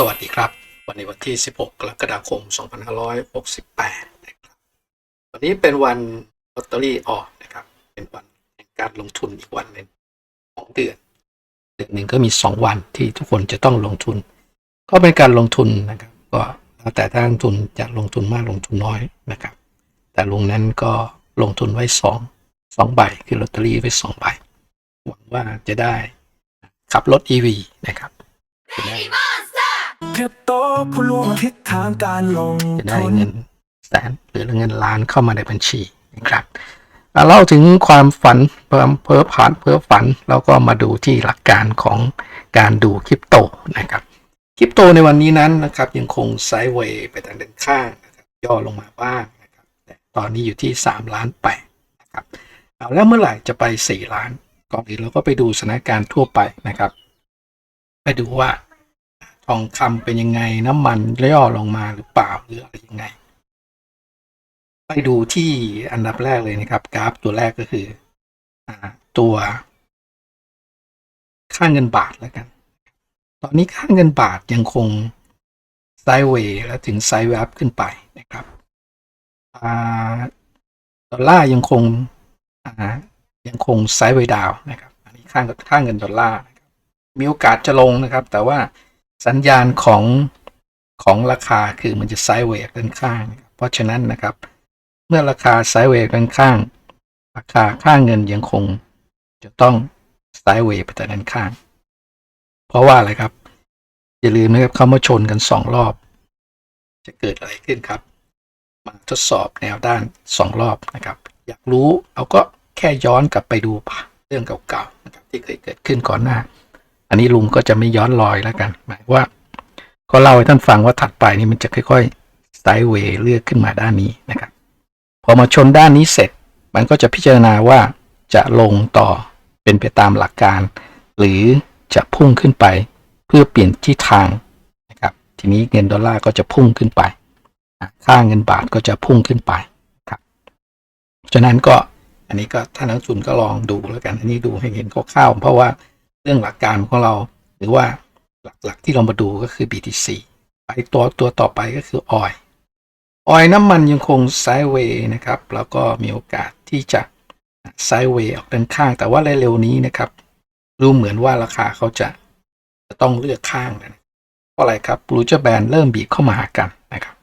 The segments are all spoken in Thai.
สวัสดีครับ วันนี้วันที่ 16 กรกฎาคม 2568นะครับวันนี้เป็นวันลอตเตอรี่ออกนะครับ เป็นวันแห่งการลงทุนอีกวันหนึ่งของเดือนเดือนหนึ่งก็มี 2 วันที่ทุกคนจะต้องลงทุน ก็เป็นการลงทุนนะครับ ก็แล้วแต่ถ้าลงทุนจะลงทุนมากลงทุนน้อยนะครับ แต่ลุงนั้นก็ลงทุนไว้ 2 2 ใบคือลอตเตอรี่ไว้ 2 ใบ หวังว่าจะได้ขับรถ EV นะครับจะได้ คริปโตผู้รู้ทิศทางการลงจะได้เงินแสนหรือเงินล้านเข้ามาในบัญชีนะครับเล่าถึงความฝันเพิ่มเพ้อผ่านเพ้อฝัน แล้วก็มาดูที่หลักการของการดูคริปโตนะครับคริปโตในวันนี้นั้นนะครับยังคงไซด์เวย์ไปทางด้านข้างนะครับย่อลงมาบ้างนะครับแต่ตอนนี้อยู่ที่ 3 ล้านแปดนะครับเอาแล้วเมื่อไหร่จะไป 4 ล้านก่อนอื่นเราก็ไปดูสถานการณ์ทั่วไปนะครับ ไปดูว่า ทองคำเป็นยังไงน้ำมันย่อลงมาหรือเปล่าหรืออะไรยังไง ไปดูที่อันดับแรกเลยนะครับ กราฟตัวแรกก็คืออตัว ค่าเงินบาทแล้วกัน ตอนนี้ค่าเงินบาทยังคงไซด์เวย์และถึงไซด์เวย์อัพขึ้นไปนะครับอดอลลาร์ยังคงยังคงไซด์เวย์ดาวนะครับ อันนี้ค่าค่าเงินดอลลาร์มีโอกาสจะลงนะครับ แต่ว่า สัญญาณของของราคาคือมันจะไซด์เวย์ด้านข้าง เพราะฉะนั้นนะครับ เมื่อราคาไซด์เวย์ด้านข้าง ราคาค่าเงินยังคงจะต้องไซด์เวย์ไปแต่ด้านข้าง เพราะว่าอะไรครับ อย่าลืมนะครับเขามาชนกันสองรอบ จะเกิดอะไรขึ้นครับ มาทดสอบแนวด้านสองรอบนะครับ อยากรู้เราก็แค่ย้อนกลับไปดูเรื่องเก่าๆนะครับที่เคยเกิดขึ้นก่อนหน้า อันนี้ลุงก็จะไม่ย้อนรอยแล้วกัน หมายว่า ก็เล่าให้ท่านฟังว่าถัดไปนี่มันจะค่อยๆไซด์เวย์เลือกขึ้นมาด้านนี้นะครับ พอมาชนด้านนี้เสร็จ มันก็จะพิจารณาว่าจะลงต่อเป็นไปตามหลักการ หรือจะพุ่งขึ้นไปเพื่อเปลี่ยนทิศทางนะครับ ทีนี้เงินดอลลาร์ก็จะพุ่งขึ้นไป ค่าเงินบาทก็จะพุ่งขึ้นไปครับฉะนั้นก็อันนี้ก็ท่านนักทุนก็ลองดูแล้วกัน อันนี้ดูให้เห็นคร่าวๆเพราะว่า เรื่องหลักการของเรา หรือว่าหลักๆที่เรามาดูก็คือ BTC ไปตัวตัวต่อไปก็คือออยออยน้ำมันยังคงไซด์เวย์นะครับ แล้วก็มีโอกาสที่จะไซด์เวย์ออกด้านข้าง แต่ว่าเร็วๆนี้นะครับดูเหมือนว่าราคาเขาจะจะต้องเลือกข้างนะเพราะอะไรครับบลูเจอร์แบนเริ่มบีบเข้ามาหากันนะครับ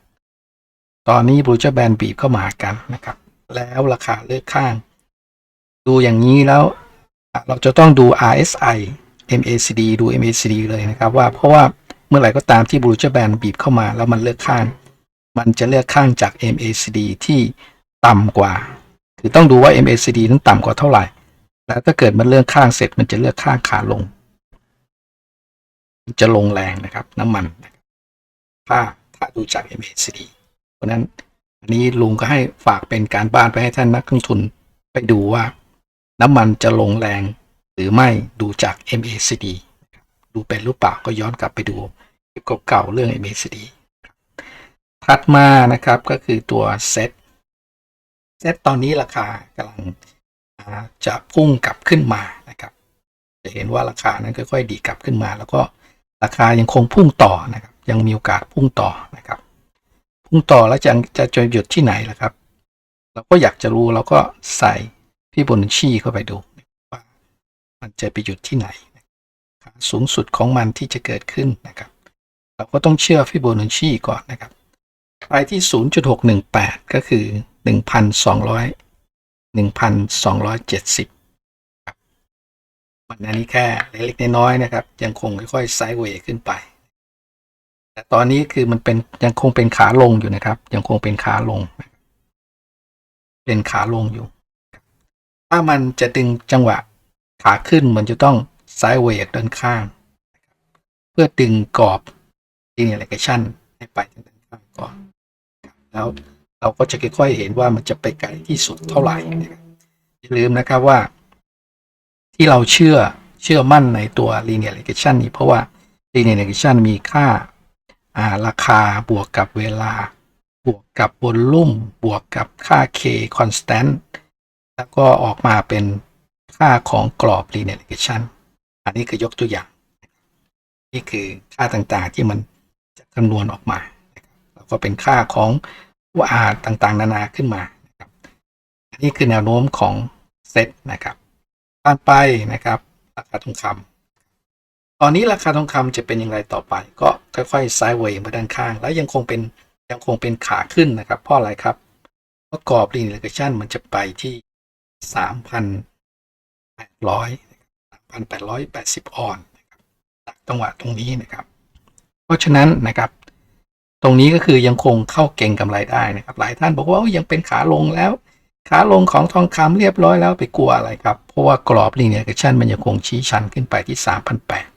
ตอนนี้บลูเจอร์แบนบีบเข้ามาหากันนะครับ แล้วราคาเลือกข้าง ดูอย่างนี้แล้ว เราจะต้องดู RSI MACD ดู MACD เลยนะครับว่าเพราะว่าเมื่อไหร่ก็ตามที่บรูเจอร์แบนบีบเข้ามาแล้วมันเลือกข้าง มันจะเลือกข้างจาก MACD ที่ต่ำกว่า คือต้องดูว่า MACD นั้นต่ำกว่าเท่าไหร่ แล้วถ้าเกิดมันเลือกข้างเสร็จมันจะเลือกข้างขาลงมันจะลงแรงนะครับน้ำมันถ้าถ้าดูจาก MACD เพราะฉะนั้นอันนี้ลุงก็ให้ฝากเป็นการบ้านไปให้ท่านนักลงทุนไปดูว่า น้ำมันจะลงแรงหรือไม่ดูจาก MACD ดูเป็นหรือเปล่าก็ย้อนกลับไปดูคลิปเก่าๆเรื่อง MACD ครับถัดมานะครับก็คือตัวเซตเซตตอนนี้ราคากำลังจะพุ่งกลับขึ้นมานะครับ จะเห็นว่าราคานั้นค่อยๆดีกลับขึ้นมา แล้วก็ราคายังคงพุ่งต่อนะครับ ยังมีโอกาสพุ่งต่อนะครับ พุ่งต่อแล้วจะจะจะหยุดที่ไหนล่ะครับ เราก็อยากจะรู้เราก็ใส่ พี่บนชี่เข้าไปดูว่ามันจะไปหยุดที่ไหนสูงสุดของมันที่จะเกิดขึ้นนะครับ เราก็ต้องเชื่อฟิโบนัชชีก่อนนะครับไปที่ 0.618 ก็คือ 1,200 1,270ครับมันอันนี้แค่เล็กๆน้อยๆนะครับ ยังคงค่อยๆไซด์เวย์ขึ้นไป แต่ตอนนี้คือมันเป็นยังคงเป็นขาลงอยู่นะครับ ยังคงเป็นขาลง เป็นขาลงอยู่ ถ้ามันจะดึงจังหวะขาขึ้นมันจะต้องไซด์เวย์ด้านข้าง เพื่อดึงกรอบ linear regression ให้ไปทางด้านข้างก่อนแล้วเราก็จะค่อยๆเห็นว่ามันจะไปไกลที่สุดเท่าไหร่อย่าลืมนะครับว่า ที่เราเชื่อเชื่อมั่นในตัว linear regression นี้เพราะว่า linear regression มีค่าาราคาบวกกับเวลา บวกกับบนลุ่ม บวกกับค่า k constant แล้วก็ออกมาเป็นค่าของกรอบ linear regression อันนี้คือยกตัวอย่าง นี่คือค่าต่างๆที่มันจะคำนวณออกมาแล้วก็เป็นค่าของว่าต่างๆ นานาขึ้นมานะครับอันนี้คือแนวโน้มของเซตนะครับผ่านไปนะครับ ราคาทองคำตอนนี้ราคาทองคำจะเป็นอย่างไรต่อไป ก็ค่อยๆไซด์เวย์มาด้านข้าง แล้วยังคงเป็นยังคงเป็นขาขึ้นนะครับเพราะอะไรครับเพราะกรอบลินิเ r ชันมันจะไปที่ สามพันแปดร้อยสามพันแปดร้อยแปดสิบออนนะครับจากจังหวะตรงนี้นะครับ เพราะฉะนั้นนะครับ ตรงนี้ก็คือยังคงเข้าเก่งกำไรได้นะครับ หลายท่านบอกว่าโอ้ยังเป็นขาลงแล้ว ขาลงของทองคำเรียบร้อยแล้วไปกลัวอะไรครับ เพราะว่ากรอบลิเนี่ยกร์ชันมันยังคงชี้ชันขึ้นไปที่3,008แปด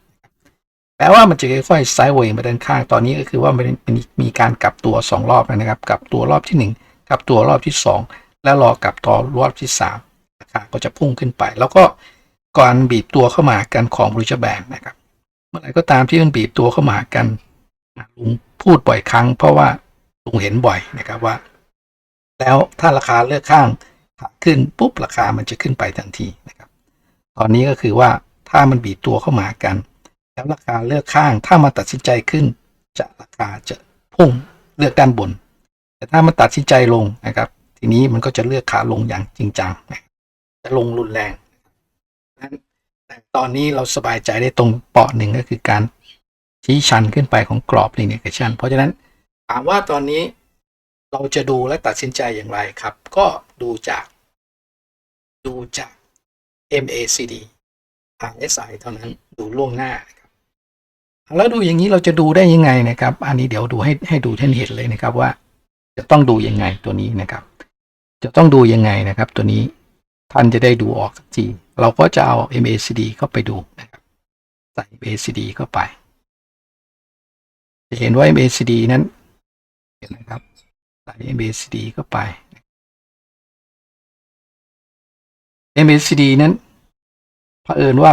แปลว่ามันจะค่อยๆไซด์เวย์มาด้านข้าง ตอนนี้ก็คือว่ามันมีมีการกลับตัว 2 รอบแล้วนะครับ กลับตัวรอบที่ 1กลับตัวรอบที่ 2 แล้วรอกลับตัวรอบที่3ราก็จะพุ่งขึ้นไป แล้วก็ก่อนบีบตัวเข้ามากันของบริจแบนนะครับ เมื่อไหร่ก็ตามที่มันบีบตัวเข้ามากันลุงพูดบ่อยครั้ง เพราะว่าลุงเห็นบ่อยนะครับว่า แล้วถ้าราคาเลือกข้างขาขึ้นปุ๊บราคามันจะขึ้นไปทันทีนะครับ ตอนนี้ก็คือว่าถ้ามันบีบตัวเข้ามากัน แล้วราคาเลือกข้างถ้ามันตัดสินใจขึ้น จะราคาจะพุ่งเลือกด้านบน แต่ถ้ามันตัดสินใจลงนะครับ ทีนี้มันก็จะเลือกขาลงอย่างจริงจังนะ จะลงรุนแรงนั้นแต่ตอนนี้เราสบายใจได้ตรงเปาะหนึ่งก็คือการชี้ชันขึ้นไปของกรอบ linear regression เพราะฉะนั้นถามว่าตอนนี้เราจะดูและตัดสินใจอย่างไรครับ ก็ดูจาก ดูจาก MACD RSI เท่านั้นดูล่วงหน้านะครับแล้วดูอย่างนี้เราจะดูได้ยังไงนะครับ อันนี้เดี๋ยวดูให้ให้ดูท่านเห็นเลยนะครับว่า จะต้องดูยังไงตัวนี้นะครับ จะต้องดูยังไงนะครับ ตัวนี้ ท่านจะได้ดูออกสักที เราก็จะเอา MACD เข้าไปดูนะครับ ใส่ MACD เข้าไป จะเห็นว่า MACD นั้น เห็นนะครับ ใส่ MACD เข้าไป MACD นั้นเผอิญว่า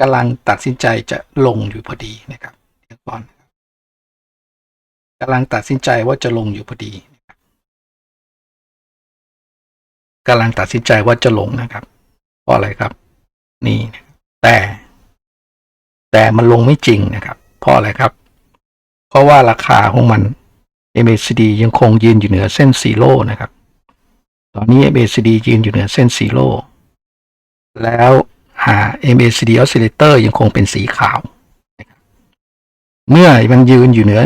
กำลังตัดสินใจจะลงอยู่พอดีนะครับเดี๋ยวก่อนกำลังตัดสินใจว่าจะลงอยู่พอดี กำลังตัดสินใจว่าจะลงนะครับเพราะอะไรครับ นี่แต่แต่มันลงไม่จริงนะครับ เพราะอะไรครับ เพราะว่าราคาของมัน MACD ยังคงยืนอยู่เหนือเส้นซีโร่นะครับ ตอนนี้ MACD ยืนอยู่เหนือเส้นซีโร่แล้วหา MACD oscillator ยังคงเป็นสีขาว เมื่อมันยืนอยู่เหนือ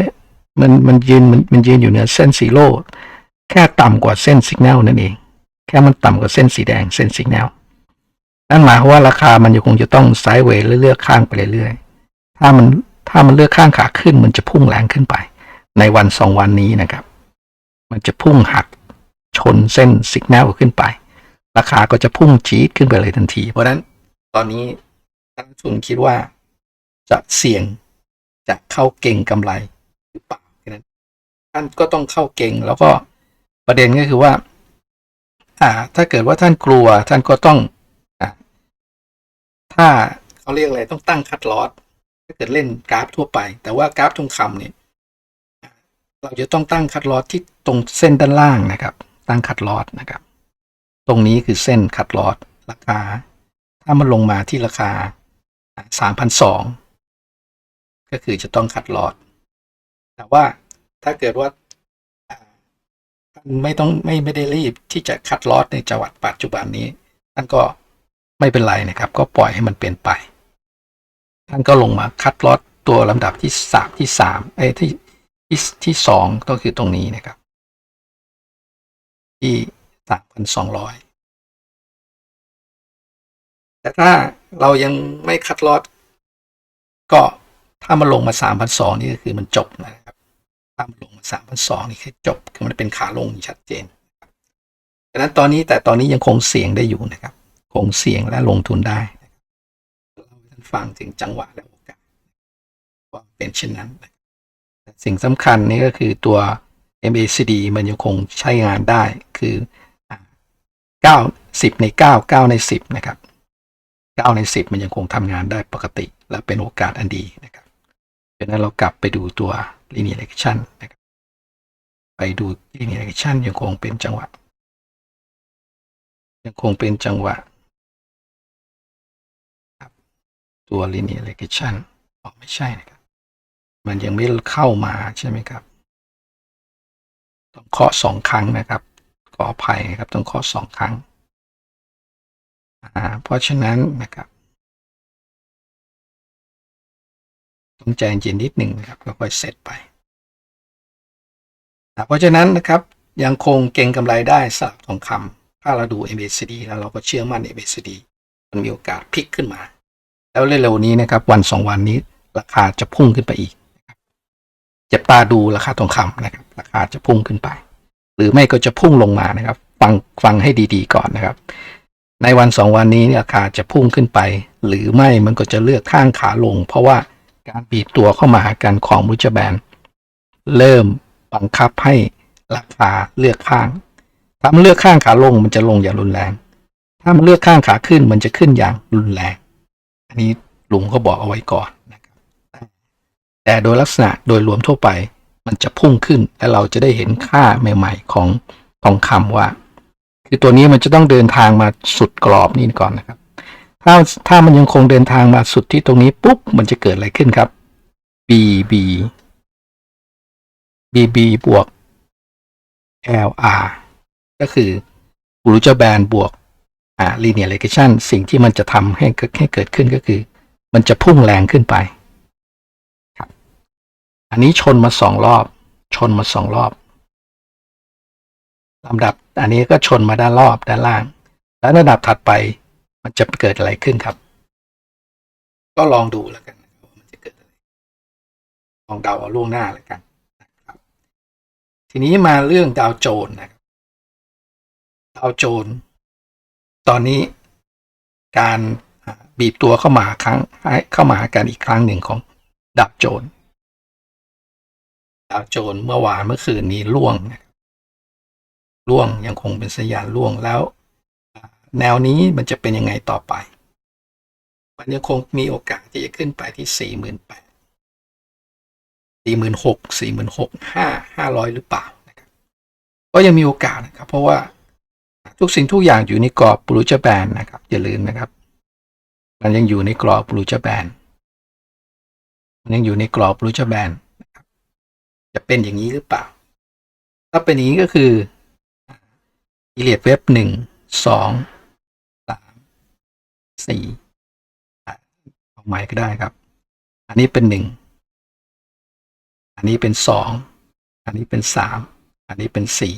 มันมันยืนมันมันยืนอยู่เหนือเส้นซีโร่แค่ต่ำกว่าเส้นสัญญาณนั่นเอง แค่มันต่ำกว่าเส้นสีแดงเส้นสัญญาณนั่นหมายความว่าราคามันยังคงจะต้องไซด์เวย์เลือกข้างไปเรื่อยๆ ถ้ามันถ้ามันเลือกข้างขาขึ้นมันจะพุ่งแรงขึ้นไป ในวันสองวันนี้นะครับ มันจะพุ่งหักชนเส้นสัญญาณขึ้นไป ราคาก็จะพุ่งจี๊ดขึ้นไปเลยทันที เพราะนั้นตอนนี้นักทุนคิดว่าจะเสี่ยงจะเข้าเก่งกำไรหรือเปล่านั้นท่านก็ต้องเข้าเก่งแล้วก็ประเด็นก็คือว่า อ่า ถ้าเกิดว่าท่านกลัวท่านก็ต้องอ่าถ้าเขาเรียกอะไรต้องตั้งคัดลอสถ้าเกิดเล่นกราฟทั่วไป แต่ว่ากราฟทองคำเนี่ย เราจะต้องตั้งคัดลอสที่ตรงเส้นด้านล่างนะครับ ตั้งคัดลอสนะครับ ตรงนี้คือเส้นคัดลอสราคา ถ้ามันลงมาที่ราคาสามพันสองก็คือจะต้องคัดลอสแต่ว่าถ้าเกิดว่า ท่านไม่ต้องไม่ไม่ได้รีบที่จะคัดลอสในจังหวัดปัจจุบันนี้ท่านก็ไม่เป็นไรนะครับ ก็ปล่อยให้มันเป็นไป ท่านก็ลงมาคัดลอสตัวลำดับที่สามที่สามไอ้ที่ที่ที่สองก็คือตรงนี้นะครับ ที่สามพันสองร้อยแต่ถ้าเรายังไม่คัดลอสก็ถ้ามันลงมาสามพันสองนี่ก็คือมันจบนะ ถ้ามันลงมาสามพันสองนี่คือจบคือมันเป็นขาลงอย่างชัดเจนดังนั้นตอนนี้แต่ตอนนี้ยังคงเสี่ยงได้อยู่นะครับ คงเสี่ยงและลงทุนได้นะครับเราให้ท่านฟังถึงจังหวะและโอกาสว่าเป็นเช่นนั้นนะครับแต่สิ่งสำคัญนี่ก็คือตัว MACD มันยังคงใช้งานได้คือเก้าสิบในเก้าเก้าในสิบนะครับเก้าในสิบมันยังคงทำงานได้ปกติ และเป็นโอกาสอันดีนะครับดังนั้นเรากลับไปดูตัว linear regression นะครับไปดู linear regression ยังคงเป็นจังหวะ ยังคงเป็นจังหวะครับตัว linear regression อ๋อไม่ใช่นะครับ มันยังไม่เข้ามาใช่ไหมครับ ต้องเคาะสองครั้งนะครับ ขออภัยครับ ต้องเคาะสองครั้งอ่าเพราะฉะนั้นนะครับ ต้องใจเย็นนิดหนึ่งนะครับค่อยๆเซตไปเพราะฉะนั้นนะครับยังคงเก่งกำไรได้สลับทองคำถ้าเราดู MACD แล้วเราก็เชื่อมั่น MACD มันมีโอกาสพลิกขึ้นมา แล้วเร็วๆนี้นะครับวันสองวันนี้ราคาจะพุ่งขึ้นไปอีกจับตาดูราคาทองคำนะครับ ราคาจะพุ่งขึ้นไป หรือไม่ก็จะพุ่งลงมานะครับ ฟังฟังให้ดีๆก่อนนะครับ ในวันสองวันนี้เนี่ยราคาจะพุ่งขึ้นไป หรือไม่มันก็จะเลือกข้างขาลง เพราะว่า การบีบตัวเข้ามาหากันของมุจแบนเริ่มบังคับให้ราคาเลือกข้างถ้ามันเลือกข้างขาลงมันจะลงอย่างรุนแรง ถ้ามันเลือกข้างขาขึ้นมันจะขึ้นอย่างรุนแรง อันนี้ลุงเขาบอกเอาไว้ก่อนนะครับแต่โดยลักษณะโดยรวมทั่วไปมันจะพุ่งขึ้นและเราจะได้เห็นค่าใหม่ ๆ ของทองคำว่า คือตัวนี้มันจะต้องเดินทางมาสุดกรอบนี่ก่อนนะครับ ถ้าถ้ามันยังคงเดินทางมาสุดที่ตรงนี้ปุ๊บมันจะเกิดอะไรขึ้นครับ BB BB บวก LR ก็คือบูรูจแบนบวกอ่า linear regression สิ่งที่มันจะทำให้เกิดให้เกิดขึ้นก็คือ มันจะพุ่งแรงขึ้นไปครับอันนี้ชนมาสองรอบ ชนมาสองรอบลำดับอันนี้ก็ชนมาด้านรอบด้านล่าง แล้วระดับถัดไป มันจะเกิดอะไรขึ้นครับ ก็ลองดูแล้วกันว่ามันจะเกิดอะไรลองเดาเอาล่วงหน้าแล้วกันนะครับ ทีนี้มาเรื่องดาวโจนนะครับดาวโจน ตอนนี้การบีบตัวเข้ามาครั้งเข้ามาหากันอีกครั้งหนึ่งของดาวโจนดาวโจนเมื่อวานเมื่อคืนนี้ล่วงนะครับล่วงยังคงเป็นสัญญาณล่วงแล้ว แนวนี้มันจะเป็นยังไงต่อไป มันยังคงมีโอกาสที่จะขึ้นไปที่สี่หมื่นแปดสี่หมื่นหกสี่หมื่นหกห้าห้าร้อยหรือเปล่านะครับก็ยังมีโอกาสนะครับ เพราะว่าทุกสิ่งทุกอย่างอยู่ในกรอบบรูจแบนนะครับ อย่าลืมนะครับ มันยังอยู่ในกรอบบรูจแบนมันยังอยู่ในกรอบบรูจแบนนะครับจะเป็นอย่างนี้หรือเปล่า ถ้าเป็นอย่างนี้ก็คืออีเลียดเว็บหนึ่งสอง สี่อะเอาใหม่ก็ได้ครับ อันนี้เป็นหนึ่งอันนี้เป็นสองอันนี้เป็นสามอันนี้เป็นสี่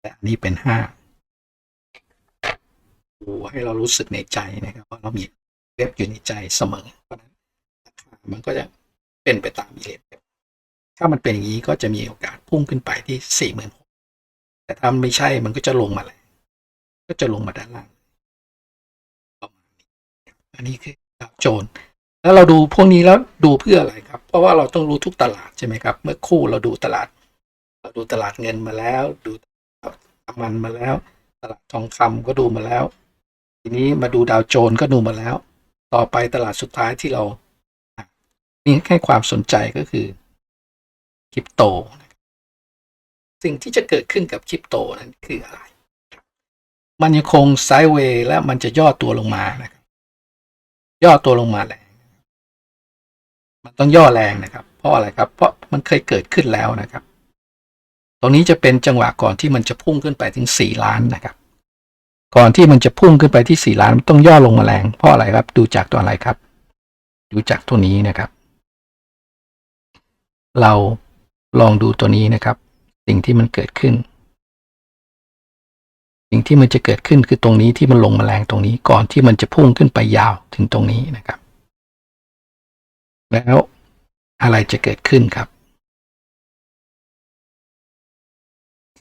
แต่อันนี้เป็นห้าโอ้ให้เรารู้สึกในใจนะครับว่าเรามีเว็บอยู่ในใจเสมอเพราะนั้นราคามันก็จะเป็นไปตามอีเว็บถ้ามันเป็นอย่างนี้ก็จะมีโอกาสพุ่งขึ้นไปที่สี่หมื่นหกแต่ถ้าไม่ใช่มันก็จะลงมาเลยก็จะลงมาด้านล่าง อันนี้คือดาวโจนส์แล้วเราดูพวกนี้แล้วดูเพื่ออะไรครับ เพราะว่าเราต้องรู้ทุกตลาดใช่ไหมครับ เมื่อคู่เราดูตลาด เราดูตลาดเงินมาแล้ว ดูตลาดน้ำมันมาแล้ว ตลาดทองคำก็ดูมาแล้ว ทีนี้มาดูดาวโจนส์ก็ดูมาแล้ว ต่อไปตลาดสุดท้ายที่เราอ่ให้ความสนใจก็คือคริปโตนะครับสิ่งที่จะเกิดขึ้นกับคริปโตนั้นคืออะไร มันยังคงไซด์เวย์และมันจะย่อตัวลงมานะครับ ย่อตัวลงมาแรง มันต้องย่อแรงนะครับ เพราะอะไรครับ เพราะมันเคยเกิดขึ้นแล้วนะครับ ตรงนี้จะเป็นจังหวะก่อนที่มันจะพุ่งขึ้นไปถึงสี่ล้านนะครับ ก่อนที่มันจะพุ่งขึ้นไปที่สี่ล้านมันต้องย่อลงมาแรง เพราะอะไรครับ ดูจากตัวอะไรครับ ดูจากตัวนี้นะครับ เราลองดูตัวนี้นะครับ สิ่งที่มันเกิดขึ้น สิ่งที่มันจะเกิดขึ้นคือตรงนี้ที่มันลงมาแรงตรงนี้ก่อนที่มันจะพุ่งขึ้นไปยาวถึงตรงนี้นะครับ แล้วอะไรจะเกิดขึ้นครับ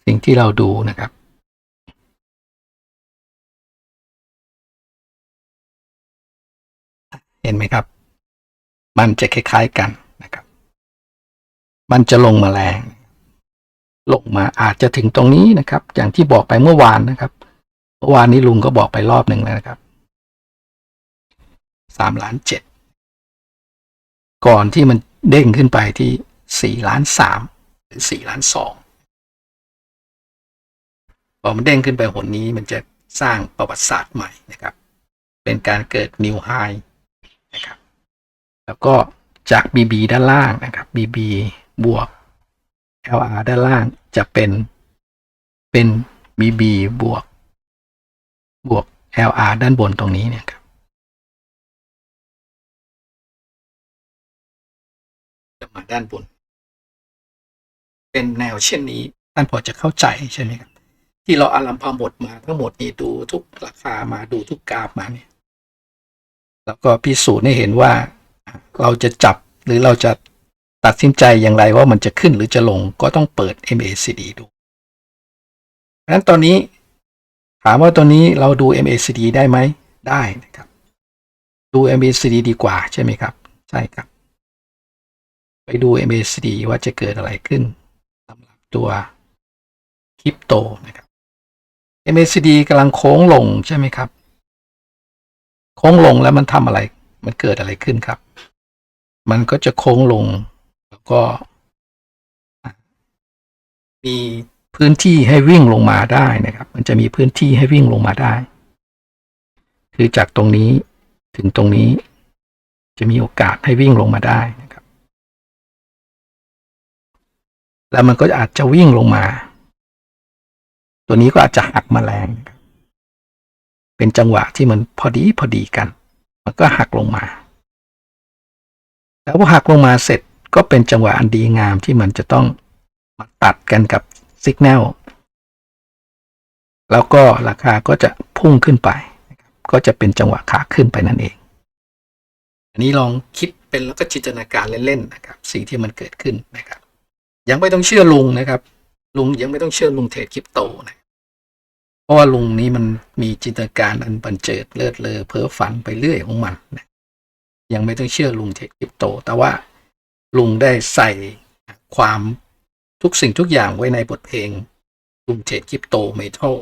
สิ่งที่เราดูนะครับเห็นไหมครับ มันจะคล้าย ๆกันนะครับ มันจะลงมาแรง ลงมาอาจจะถึงตรงนี้นะครับ อย่างที่บอกไปเมื่อวานนะครับ เมื่อวานนี้ลุงก็บอกไปรอบหนึ่งแล้วนะครับสามล้านเจ็ดก่อนที่มันเด้งขึ้นไปที่สี่ล้านสามหรือสี่ล้านสองพอมันเด้งขึ้นไปหนนี้มันจะสร้างประวัติศาสตร์ใหม่นะครับ เป็นการเกิดนิวไฮนะครับ แล้วก็จาก BB ด้านล่างนะครับ BB บวก LR ด้านล่างจะเป็น เป็น BB บวก บวก LR ด้านบนตรงนี้เนี่ยครับจะมาด้านบน เป็นแนวเช่นนี้ ท่านพอจะเข้าใจใช่ไหมครับ ที่เราอารัมพาหมดมาทั้งหมดนี้ดูทุกราคามาดูทุกกราฟมาเนี่ย แล้วก็พิสูจน์ให้เห็นว่าเราจะจับหรือเราจะ ตัดสินใจอย่างไรว่ามันจะขึ้นหรือจะลงก็ต้องเปิด MACD ดูเพราะนั้นตอนนี้ถามว่าตัวนี้เราดู MACD ได้ไหมได้นะครับ ดู MACD ดีกว่าใช่ไหมครับ ใช่ครับ ไปดู MACD ว่าจะเกิดอะไรขึ้นสำหรับตัวคริปโตนะครับ MACD กำลังโค้งลงใช่ไหมครับ โค้งลงแล้วมันทำอะไร มันเกิดอะไรขึ้นครับ มันก็จะโค้งลง ก็ มีพื้นที่ให้วิ่งลงมาได้นะครับ มันจะมีพื้นที่ให้วิ่งลงมาได้ คือจากตรงนี้ถึงตรงนี้จะมีโอกาสให้วิ่งลงมาได้นะครับ แล้วมันก็อาจจะวิ่งลงมา ตัวนี้ก็อาจจะหักมาแรงนะครับเป็นจังหวะที่มันพอดีพอดีกัน มันก็หักลงมา แล้วพอหักลงมาเสร็จ ก็เป็นจังหวะอันดีงามที่มันจะต้องมาตัดกันกับสัญญาณแล้วก็ราคาก็จะพุ่งขึ้นไป ก็จะเป็นจังหวะขาขึ้นไปนั่นเอง อันนี้ลองคิดเป็นแล้วก็จินตนาการเล่นๆนะครับ สิ่งที่มันเกิดขึ้นนะครับ ยังไม่ต้องเชื่อลุงนะครับ ลุงยังไม่ต้องเชื่อลุงเทรดคริปโตนะเพราะว่าลุงนี้มันมีจินตนาการอันบันเจิดเลิศเลอเพ้อฝันไปเรื่อยของมันนะยังไม่ต้องเชื่อลุงเทรดคริปโต แต่ว่า ลุงได้ใส่ความทุกสิ่งทุกอย่างไว้ในบทเพลงลุงเทรดคริปโตเมทัล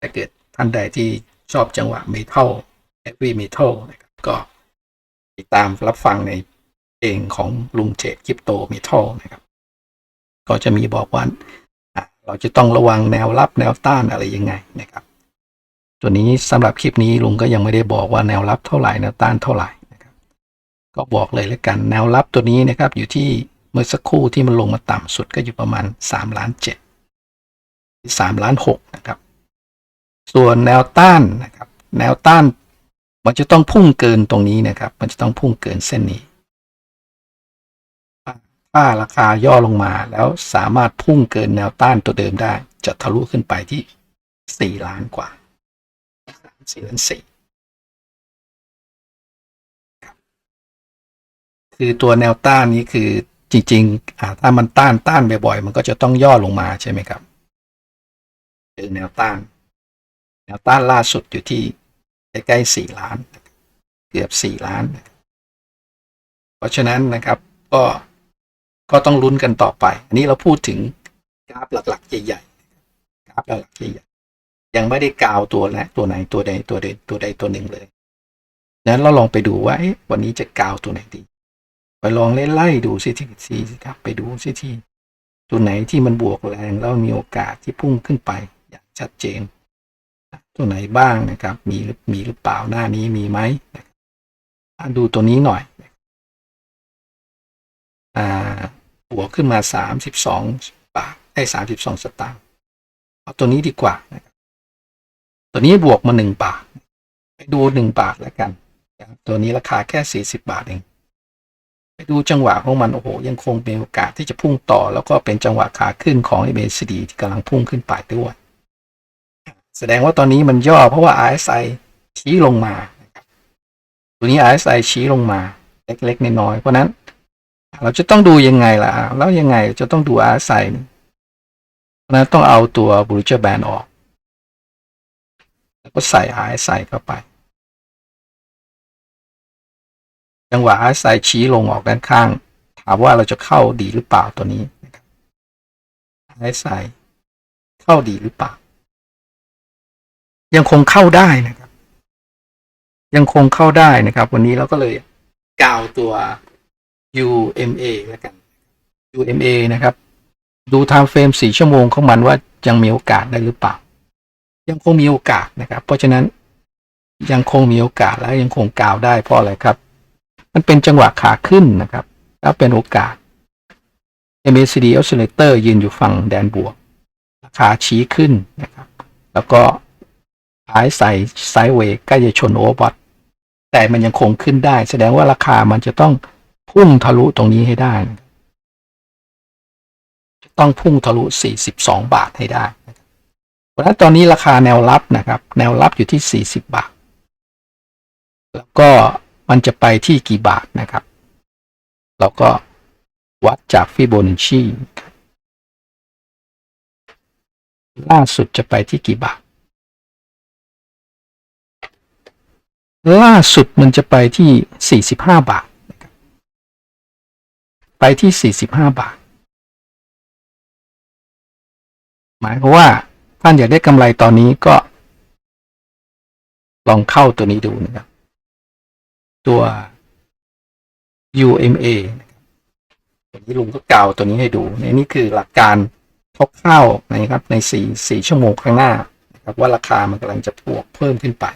ถ้าเกิดท่านใดที่ชอบจังหวะเมทัลแอฟวีเมทัลนะครับก็ติดตามรับฟังในเพลงของลุงเทรดคริปโตเมทัลนะครับก็จะมีบอกว่าเราจะต้องระวังแนวรับแนวต้านอะไรยังไงนะครับ ตัวนี้สำหรับคลิปนี้ลุงก็ยังไม่ได้บอกว่าแนวรับเท่าไหร่แนวต้านเท่าไหร่ ก็บอกเลยแล้วกันแนวรับตัวนี้นะครับอยู่ที่เมื่อสักครู่ที่มันลงมาต่ำสุดก็อยู่ประมาณ3ล้าน7 3ล้าน6นะครับ ส่วนแนวต้านนะครับ แนวต้านมันจะต้องพุ่งเกินตรงนี้นะครับ มันจะต้องพุ่งเกินเส้นนี้ ถ้าราคาย่อลงมาแล้วสามารถพุ่งเกินแนวต้านตัวเดิมได้ จะทะลุขึ้นไปที่ 4 ล้านกว่า4ล้าน4 คือตัวแนวต้านนี้คือจริงๆถ้ามันต้านต้านบ่อยๆมันก็จะต้องย่อลงมาใช่ไหมครับคือแนวต้าน แนวต้านล่าสุดอยู่ที่ใกล้ๆสี่ล้าน เกือบสี่ล้าน เพราะฉะนั้นนะครับก็ก็ต้องลุ้นกันต่อไป อันนี้เราพูดถึงกราฟหลักๆใหญ่ๆกราฟหลักๆใหญ่ๆยังไม่ได้กาวตัวและตัวไหนตัวใดตัวใดตัวใดตัวหนึ่งเลยนั้นเราลองไปดูว่าวันนี้จะกาวตัวไหนดี ไปลองไล่ดูซิที่ซีครับ ไปดูซิที่ตัวไหนที่มันบวกแรงแล้วมีโอกาสที่พุ่งขึ้นไปอย่างชัดเจน ตัวไหนบ้างนะครับ มีมีหรือเปล่าหน้านี้มีไหมดูตัวนี้หน่อยอบวกขึ้นมาสามสิบสองบาทได้สามสิบสองสตางค์เอาตัวนี้ดีกว่านะครับตัวนี้บวกมาหนึ่งบาทไปดูหนึ่งบาทแล้วกัน ตัวนี้ราคาแค่สี่สิบาทเอง ดูจังหวะของมัน โอ้โห ยังคงมีโอกาสที่จะพุ่งต่อ แล้วก็เป็นจังหวะขาขึ้นของ MACD ที่กำลังพุ่งขึ้นไปด้วย แสดงว่าตอนนี้มันย่อเพราะว่า RSI ชี้ลงมา ตัวนี้ RSI ชี้ลงมา เล็กๆน้อยๆเพราะนั้น เราจะต้องดูยังไงล่ะ แล้วยังไงจะต้องดูอาศัยเพราะนั้นต้องเอาตัวบรูเจอร์แบนออก แล้วก็ใส่อาศัยเข้าไป จังหวะอาศัยชี้ลงออกด้านข้าง ถามว่าเราจะเข้าดีหรือเปล่าตัวนี้นะครับอาศัยเข้าดีหรือเปล่า ยังคงเข้าได้นะครับ ยังคงเข้าได้นะครับ วันนี้เราก็เลยกาวตัว UMA แล้วกัน UMA นะครับ ดูไทม์เฟรม4ชั่วโมงของมันว่ายังมีโอกาสได้หรือเปล่า ยังคงมีโอกาสนะครับ เพราะฉะนั้นยังคงมีโอกาสและยังคงกล่าวได้เพราะอะไรครับ มันเป็นจังหวะขาขึ้นนะครับ แล้วเป็นโอกาส MACD oscillator ยืนอยู่ฝั่งแดนบวก ราคาชี้ขึ้นนะครับ แล้วก็หายใส่ไซด์เวย์ใกล้จะชนโอเวอร์บอทแต่มันยังคงขึ้นได้ แสดงว่าราคามันจะต้องพุ่งทะลุตรงนี้ให้ได้จะต้องพุ่งทะลุ 42 บาทให้ได้เพราะฉะนั้นตอนนี้ราคาแนวรับนะครับ แนวรับอยู่ที่ 40 บาท แล้วก็ มันจะไปที่กี่บาทนะครับ เราก็วัดจากฟิโบนัชชีล่าสุดจะไปที่กี่บาท ล่าสุดมันจะไปที่ 45 บาท ไปที่ 45 บาท หมายความว่าท่านอยากได้กำไรตอนนี้ก็ ลองเข้าตัวนี้ดูนะครับ ตัว UMA ตัวนี้ลุงก็กล่าวตัวนี้ให้ดูในนี่คือหลักการคร่าวๆนะครับในสี่สี่ชั่วโมงข้างหน้านะครับว่าราคามันกำลังจะบวกเพิ่มขึ้นไป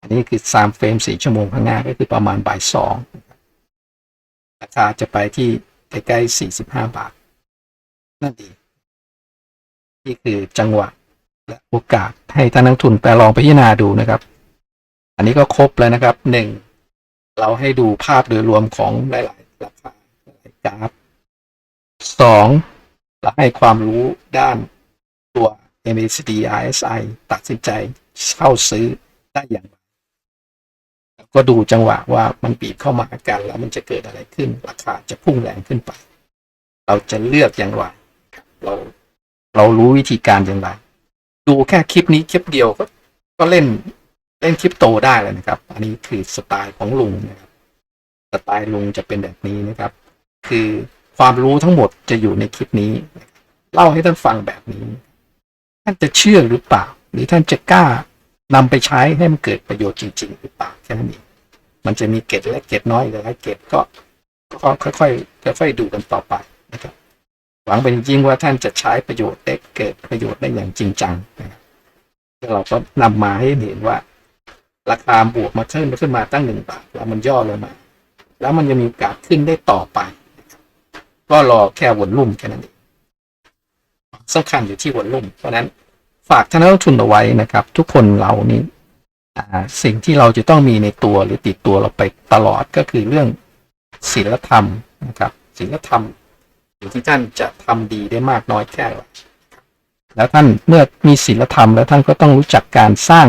อันนี้คือสามเฟรมสี่ชั่วโมงข้างหน้าก็คือประมาณบ่ายสองราคาจะไปที่ใกล้ๆสี่สิบห้าบาท นั่นดีนี่คือจังหวะและโอกาสให้ท่านนักทุนไปลองไปพิจารณาดูนะครับ อันนี้ก็ครบแล้วนะครับหนึ่ง เราให้ดูภาพโดยรวมของหลายๆราคาหลายกราฟสองเราให้ความรู้ด้านตัว MACD RSI ตัดสินใจเข้าซื้อได้อย่างไรก็ดูจังหวะว่ามันบีบเข้ามากันแล้วมันจะเกิดอะไรขึ้น ราคาจะพุ่งแรงขึ้นไป เราจะเลือกอย่างไรเราเรารู้วิธีการอย่างไร ดูแค่คลิปนี้คลิปเดียวก็ก็เล่น เล่นคริปโตได้เลยนะครับ อันนี้คือสไตล์ของลุงนะครับ สไตล์ลุงจะเป็นแบบนี้นะครับ คือความรู้ทั้งหมดจะอยู่ในคลิปนี้ เล่าให้ท่านฟังแบบนี้ ท่านจะเชื่อหรือเปล่า หรือท่านจะกล้านำไปใช้ให้มันเกิดประโยชน์จริง ๆ หรือเปล่าแค่นั้นเองมันจะมีเกร็ดและเกร็ดน้อยหรือหลายเกร็ดก็ก็ค่อยๆค่อยๆดูกันต่อไปนะครับ หวังเป็นจริงว่าท่านจะใช้ประโยชน์ได้เกิดประโยชน์ได้อย่างจริงจังนะครับเราก็นำมาให้เห็นว่า ราคาบวกมาขึ้นมาขึ้นมาตั้งหนึ่งบาทแล้วมันย่อลงมา แล้วมันจะมีโอกาสขึ้นได้ต่อไป ก็รอแค่วนลุ่มแค่นั้นเองสำคัญอยู่ที่วนลุ่ม เพราะนั้นฝากท่านนักลงทุนเอาไว้นะครับ ทุกคนเรานี้อ่สิ่งที่เราจะต้องมีในตัวหรือติดตัวเราไปตลอดก็คือเรื่องศีลธรรมนะครับศีลธรรมอยู่ที่ท่านจะทำดีได้มากน้อยแค่ไหนแล้วท่านเมื่อมีศีลธรรมแล้วท่านก็ต้องรู้จักการสร้าง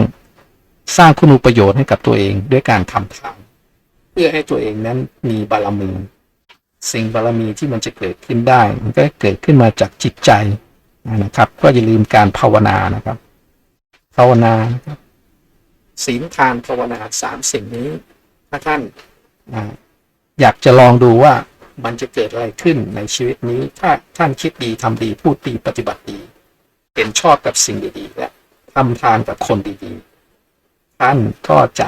สร้างคุณูประโยชน์ให้กับตัวเองด้วยการทำทานเพื่อให้ตัวเองนั้นมีบารมี สิ่งบารมีที่มันจะเกิดขึ้นได้ มันก็เกิดขึ้นมาจากจิตใจนะครับ ก็อย่าลืมการภาวนานะครับ ภาวนานะครับศีลทานภาวนาสามสิ่งนี้ถ้าท่านอ่าอยากจะลองดูว่ามันจะเกิดอะไรขึ้นในชีวิตนี้ ถ้าท่านคิดดีทำดีพูดดีปฏิบัติดีเห็นชอบกับสิ่งดีๆและทำทานกับคนดีๆ ท่านก็จะ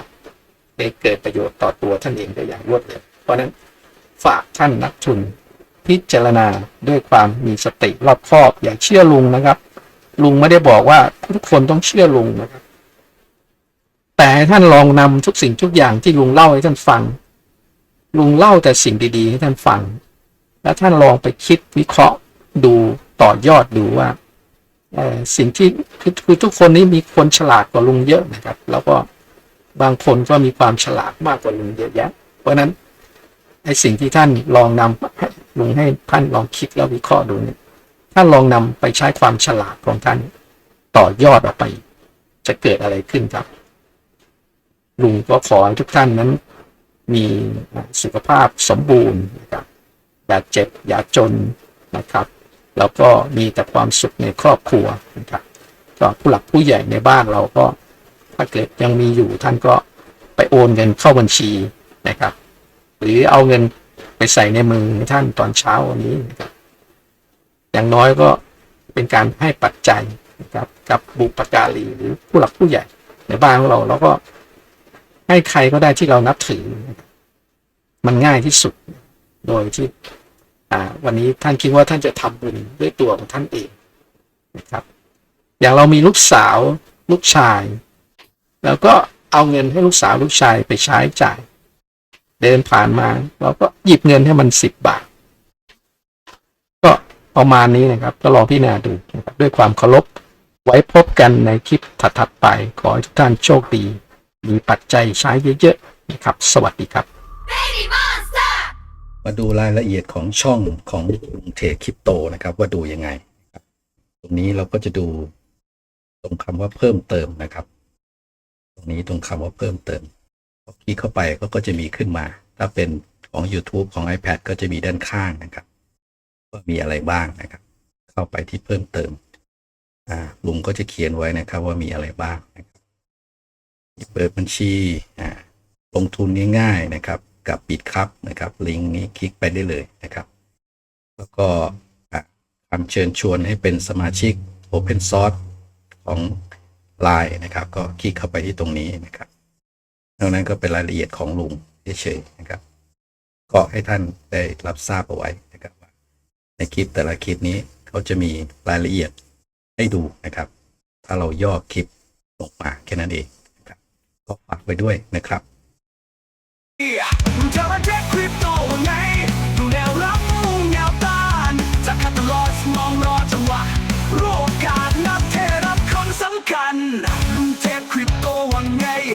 ได้เกิดประโยชน์ต่อตัวท่านเองได้อย่างรวดเร็ว เพราะนั้นฝากท่านนักทุนพิจารณาด้วยความมีสติรอบคอบอย่าเชื่อลุงนะครับ ลุงไม่ได้บอกว่าทุกคนต้องเชื่อลุงนะครับ แต่ให้ท่านลองนำทุกสิ่งทุกอย่างที่ลุงเล่าให้ท่านฟัง ลุงเล่าแต่สิ่งดีๆ ให้ท่านฟัง แล้วท่านลองไปคิดวิเคราะห์ดูต่อยอดดูว่า สิ่งที่คือคือทุกคนนี้มีคนฉลาดกว่าลุงเยอะนะครับ แล้วก็บางคนก็มีความฉลาดมากกว่าลุงเยอะแยะ เพราะนั้นไอ้สิ่งที่ท่านลองนำลุงให้ท่านลองคิดแล้ววิเคราะห์ดูเนี่ยท่านลองนำไปใช้ความฉลาดของท่านต่อยอดออกไป จะเกิดอะไรขึ้นครับ ลุงก็ขอให้ทุกท่านนั้น มีสุขภาพสมบูรณ์นะครับอย่าเจ็บอย่าจนนะครับ แล้วก็มีแต่ความสุขในครอบครัวนะครับก็ผู้หลักผู้ใหญ่ในบ้านเราก็ถ้าเกิดยังมีอยู่ท่านก็ไปโอนเงินเข้าบัญชีนะครับ หรือเอาเงินไปใส่ในมือท่านตอนเช้าวันนี้นะครับอย่างน้อยก็เป็นการให้ปัจจัยนะครับกับบุปการีหรือผู้หลักผู้ใหญ่ในบ้านของเราแล้วก็ให้ใครก็ได้ที่เรานับถือ มันง่ายที่สุดโดยที่ วันนี้ท่านคิดว่าท่านจะทำบุญด้วยตัวของท่านเองนะครับ อย่างเรามีลูกสาวลูกชาย แล้วก็เอาเงินให้ลูกสาวลูกชายไปใช้จ่าย เดินผ่านมาเราก็หยิบเงินให้มันสิบบาท ก็ประมาณนี้นะครับ ก็ลองพิจารณาดูนะครับด้วยความเคารพไว้พบกันในคลิปถัดๆไป ขอให้ทุกท่านโชคดี มีปัจจัยใช้เยอะๆนะครับ สวัสดีครับ มาดูรายละเอียดของช่องของลุงเทรดคริปโตนะครับ ว่าดูยังไง ตรงนี้เราก็จะดูตรงคำว่าเพิ่มเติมนะครับ ตรงนี้ตรงคำว่าเพิ่มเติมพอคลิกเข้าไปก็ก็จะมีขึ้นมา ถ้าเป็นของ YouTube ของ iPad ก็จะมีด้านข้างนะครับว่ามีอะไรบ้างนะครับ เข้าไปที่เพิ่มเติมอ่าลุงก็จะเขียนไว้นะครับว่ามีอะไรบ้างนะครับเปิดบัญชีอ่าลงทุนง่ายๆนะครับ กับบิตครับนะครับลิงก์นี้คลิกไปได้เลยนะครับ แล้วก็คำเชิญชวนให้เป็นสมาชิก Open Source ของ Line นะครับ ก็คลิกเข้าไปที่ตรงนี้นะครับนอกนั้นก็เป็นรายละเอียดของลุงเฉยๆนะครับ ก็ให้ท่านได้รับทราบเอาไว้นะครับในคลิปแต่ละคลิปนี้เขาจะมีรายละเอียดให้ดูนะครับ ถ้าเราย่อคลิปลงมาแค่นั้นเองนะครับก็ฝากไว้ด้วยนะครับ จะมาเท